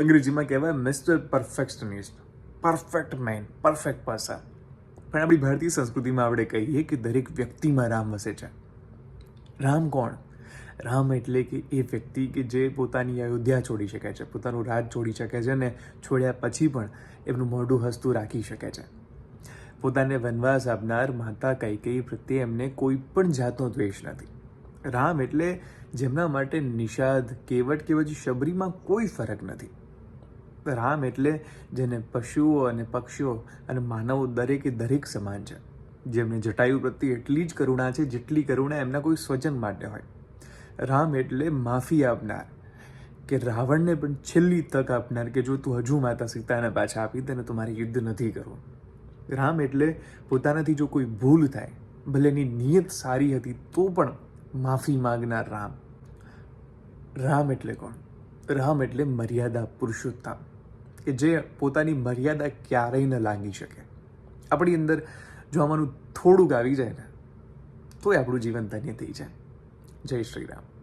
અંગ્રેજીમાં કહેવાય mister perfectionist perfect man perfect person પણ આપણી ભારતીય સંસ્કૃતિમાં આપણે કહીએ કે દરેક વ્યક્તિમાં રામ વસે છે. રામ કોણ? રામ એટલે કે એ વ્યક્તિ કે જે પોતાની અયોધ્યા છોડી શકે છે, પોતાનું રાજ છોડી શકે છે ને છોડ્યા પછી પણ એમનું મોઢું હસતું રાખી શકે છે. પોતાને વનવાસ આપનાર માતા કૈકેયી પ્રત્યે એમને કોઈ પણ જાતનો દ્વેષ નથી. રામ એટલે જેમના માટે નિષાદ, કેવટ કે પછી શબરીમાં કોઈ ફરક નથી. રામ એટલે જેને પશુઓ અને પક્ષીઓ અને માનવો દરેકે દરેક સમાન છે. જેમને જટાયુ પ્રત્યે એટલી જ કરુણા છે જેટલી કરુણા એમના કોઈ સ્વજન માટે હોય. રામ એટલે માફી આપનાર. કે રાવણને પણ છેલ્લી તક આપનાર કે જો તું હજુ માતા સીતાને પાછા આપી દે ને મારે યુદ્ધ નથી કરવું. રામ એટલે પોતાનાથી જો કોઈ ભૂલ થાય, ભલે એની નિયત સારી હતી, તો પણ માફી માંગનાર રામ. રામ એટલે કોણ? રામ એટલે મર્યાદા પુરુષોત્તમ. કે જે પોતાની મર્યાદા ક્યારેય ન લાંઘી શકે. આપણી અંદર જો આમાંનું થોડુંક આવી જાય ને, તોય આપણું જીવન ધન્ય થઈ જાય. જય શ્રી રામ.